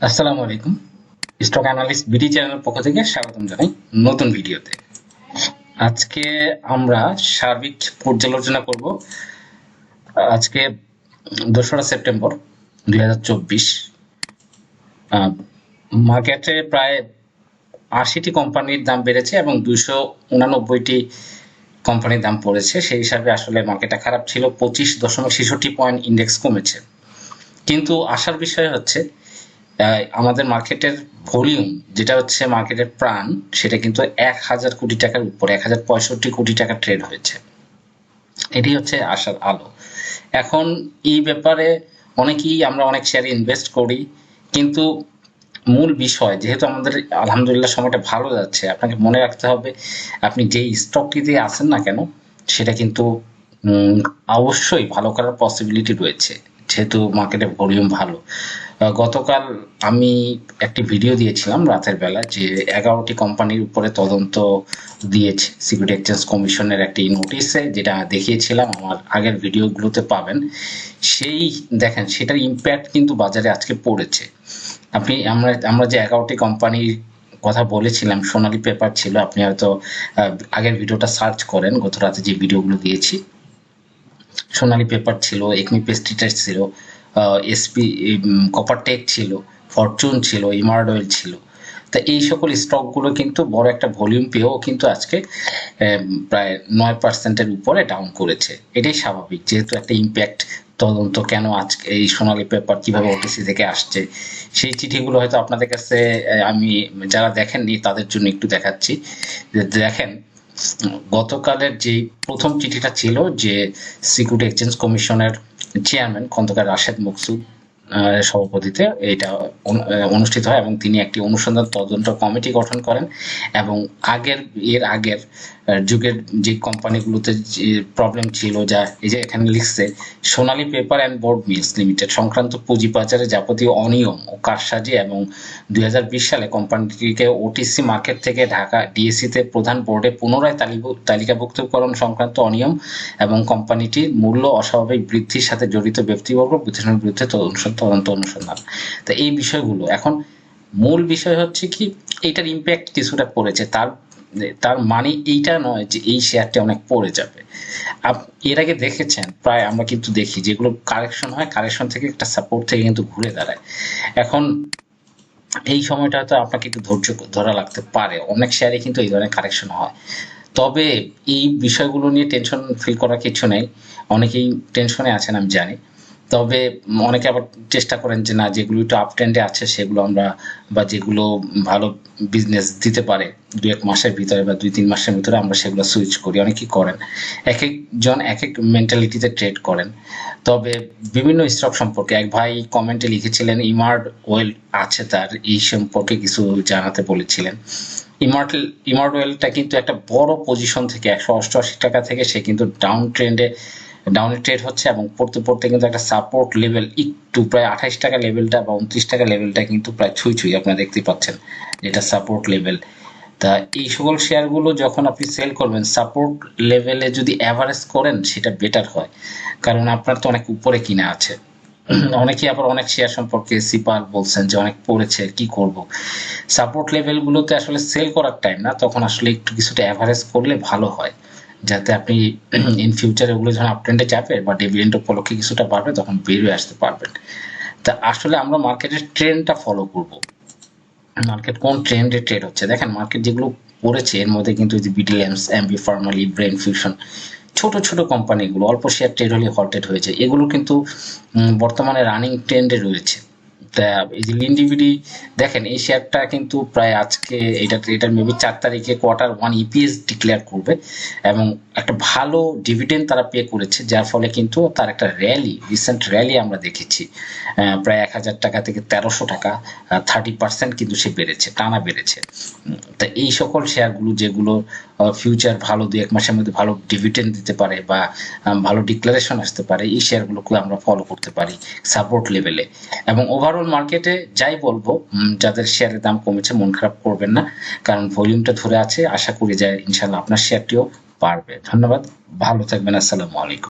আসসালামু আলাইকুম। Stock analyst BD চ্যানেলের পক্ষ থেকে স্বাগতম জানাই নতুন ভিডিওতে। আজকে আমরা সার্বিক পর্যালোচনা করব। আজকে দোসরা সেপ্টেম্বর দুই হাজার চব্বিশ। মার্কেটে প্রায় আশিটি কোম্পানির দাম বেড়েছে এবং দুইশো উনানব্বইটি কোম্পানির দাম পড়েছে। সেই হিসাবে আসলে মার্কেটটা খারাপ ছিল। পঁচিশ দশমিক ছেষট্টি পয়েন্ট ইন্ডেক্স কমেছে। কিন্তু আসার বিষয় হচ্ছে আমাদের মার্কেটের ভলিউম যেটা হচ্ছে মার্কেটের প্রাণ, সেটা কিন্তু এক হাজার কোটি টাকার উপরে, এক হাজার পঁয়ষট্টি কোটি টাকা ট্রেড হয়েছে। এটি হচ্ছে আশার আলো। এখন এই ব্যাপারে অনেকেই আমরা অনেক শেয়ারে ইনভেস্ট করি, কিন্তু মূল বিষয়, যেহেতু আমাদের আলহামদুলিল্লাহ সময়টা ভালো যাচ্ছে, আপনাকে মনে রাখতে হবে, আপনি যেই স্টকটিতে আছেন না কেন, সেটা কিন্তু অবশ্যই ভালো করার পসিবিলিটি রয়েছে। যেহেতু মার্কেটে ভলিউম ভালো। গতকাল আমি একটি ভিডিও দিয়েছিলাম রাতের বেলা যে এগারোটি কোম্পানির উপরে তদন্ত দিয়েছে। সিকিউরিটি এক্সচেঞ্জ কমিশনের একটি নোটিশে যেটা দেখিয়েছিলাম, আমার আগের ভিডিওগুলোতে পাবেন। সেই দেখেন, সেটার ইম্প্যাক্ট কিন্তু বাজারে আজকে পড়েছে। আপনি, আমরা আমরা যে এগারোটি কোম্পানির কথা বলেছিলাম, সোনালি পেপার ছিল, আপনি হয়তো আগের ভিডিওটা সার্চ করেন, গত রাতে যে ভিডিওগুলো দিয়েছি। সোনালী পেপার ছিল, একমি পেস্টিটাইস ছিল এসপি কপারটেক ছিল ফরচুন ছিল ইমার্ড অয়েল ছিল। তা এই সকল স্টকগুলো কিন্তু বড় একটা ভলিউম পেয়েও কিন্তু আজকে প্রায় নয় পার্সেন্টের উপরে ডাউন করেছে। এটাই স্বাভাবিক, যেহেতু একটা ইম্প্যাক্ট তদন্ত কেন আজকে এই সোনালী পেপার কীভাবে ওটিসি থেকে আসছে, সেই চিঠিগুলো হয়তো আপনাদের কাছে আমি যারা দেখেননি তাদের জন্য একটু দেখাচ্ছি। দেখেন গতকালের যে প্রথম চিঠিটা ছিল যে সিকিউরিটি এক্সচেঞ্জ কমিশনের চেয়ারম্যান খন্দকার রাশেদ মকসুদ সভাপতিতে এটা অনু- অনুষ্ঠিত হয় এবং তিনি একটি অনুসন্ধান তদন্ত কমিটি গঠন করেন এবং আগের, এর আগের যুগের যে কোম্পানিগুলোতে যে প্রবলেম ছিল যা এই যে এখানে লিখছে, Sonali paper and board mills limited সংক্রান্ত পুঁজি পুঁজিবাজারে যাবতীয় অনিয়ম ও কারসাজি এবং দুই হাজার বিশ সালে কোম্পানিটিকে ওটিসি মার্কেট থেকে ঢাকা ডিএসসি তে প্রধান বোর্ডে পুনরায় তালিকাভুক্তকরণ সংক্রান্ত অনিয়ম এবং কোম্পানিটির মূল্য অস্বাভাবিক বৃদ্ধির সাথে জড়িত ব্যক্তিবর্গ প্রতিষ্ঠানের বিরুদ্ধে তদন্ত তদন্ত অনুসন্ধান। তো এই বিষয়গুলো, এখন মূল বিষয় হচ্ছে কি এইটার ইম্প্যাক্ট কিছুটা পড়েছে। তার তার মানে এইটা নয় যে এই শেয়ারটি অনেক পড়ে যাবে। এর আগে দেখেছেন, প্রায় আমরা কিন্তু দেখি, যেগুলো কারেকশন হয় কারেকশন থেকে একটা সাপোর্ট থেকে কিন্তু ঘুরে দাঁড়ায়। এখন এই সময়টা হয়তো আপনাকে একটু ধৈর্য ধরা লাগতে পারে। অনেক শেয়ারে কিন্তু এই ধরনের কারেকশন হয়। তবে এই বিষয়গুলো নিয়ে টেনশন ফিল করার কিছু নেই। অনেকেই টেনশনে আছেন, আমি জানি। তবে অনেকে আবার চেষ্টা করেন যে না, যেগুলো একটু আপ ট্রেন্ডে আছে, সেগুলো আমরা বা যেগুলো ভালো বিজনেস দিতে পারে দু এক মাসের ভিতরে বা দুই তিন মাসের ভিতরে আমরা সেগুলো সুইচ করি। অনেকেই করেন। এক একজন এক এক মেন্টালিটিতে ট্রেড করেন। তবে বিভিন্ন স্টক সম্পর্কে এক ভাই কমেন্টে লিখেছিলেন ইমার্ড ওয়েল আছে তার। এই সম্পর্কে কিছু জানাতে বলেছিলেন। ইমার্টেল ইমার্ট ওয়েলটা কিন্তু একটা বড় পজিশন থেকে একশো অষ্টআশি টাকা থেকে সে কিন্তু ডাউন ট্রেন্ডে ডাউনে ট্রেড হচ্ছে এবং পড়তে পড়তে কিন্তু একটা সাপোর্ট লেভেল একটু প্রায় আঠাইশ টাকা লেভেলটা বা উনত্রিশ টাকা লেভেলটা কিন্তু প্রায় ছুঁই ছুঁই আপনারা দেখতে পাচ্ছেন, যেটা সাপোর্ট লেভেল তা এই সকল শেয়ারগুলো যখন আপনি সেল করবেন সাপোর্ট লেভেলে যদি অ্যাভারেজ করেন, সেটা বেটার হয়। কারণ আপনার তো অনেক উপরে কিনা আছে। অনেকেই আবার অনেক শেয়ার সম্পর্কে সিপার বলছেন যে অনেক পড়েছে, কি করব? সাপোর্ট লেভেলগুলোতে আসলে সেল করার টাইম না, তখন আসলে একটু কিছুটা অ্যাভারেজ করলে ভালো হয়। যাতে আপনি ইন ফিউচার ওগুলো যখন আপ ট্রেন্ডে যাবে বা ডিভিডেন্ড উপলক্ষে কিছুটা বাড়বে তখন বেরিয়ে আসতে পারবেন। তা আসলে আমরা মার্কেটের ট্রেন্ডটা ফলো করব। মার্কেট কোন ট্রেন্ডে ট্রেড হচ্ছে? দেখেন মার্কেট যেগুলো পড়েছে এর মধ্যে কিন্তু বিডিএমস এমবি ফার্মালি ব্রেন ফিউশন ছোট ছোট কোম্পানিগুলো অল্প শেয়ার ট্রেড হলে হল্টেড হয়েছে এগুলো কিন্তু বর্তমানে রানিং ট্রেন্ডে রয়েছে। এই দেখেন এই শেয়ারটা কিন্তু প্রায় আজকে এটা এটার মেবি চার তারিখে কোয়ার্টার ওয়ান ইপিএস ডিক্লেয়ার করবে এবং একটা ভালো ডিভিডেন্ড তারা পে করেছে, যার ফলে কিন্তু তার একটা র্যালি রিসেন্ট র্যালি আমরা দেখেছি। প্রায় এক হাজার টাকা থেকে তেরোশো টাকা থার্টি পার্সেন্ট কিন্তু সে বেড়েছে, টানা বেড়েছে। তা এই সকল শেয়ারগুলো যেগুলো ফিউচার ভালো দু এক মাসের মধ্যে ভালো ডিভিডেন্ড দিতে পারে বা ভালো ডিক্লারেশন আসতে পারে, এই শেয়ারগুলোকে আমরা ফলো করতে পারি সাপোর্ট লেভেলে এবং ওভারঅল মার্কেটে যাই বলব যাদের শেয়ারের দাম কমেছে, মন খারাপ করবেন না। কারণ ভলিউমটা ধরে আছে, আশা করি যায় ইনশাল্লাহ আপনার শেয়ারটিও পারবে ধন্যবাদ, ভালো থাকবেন, আসসালামু আলাইকুম।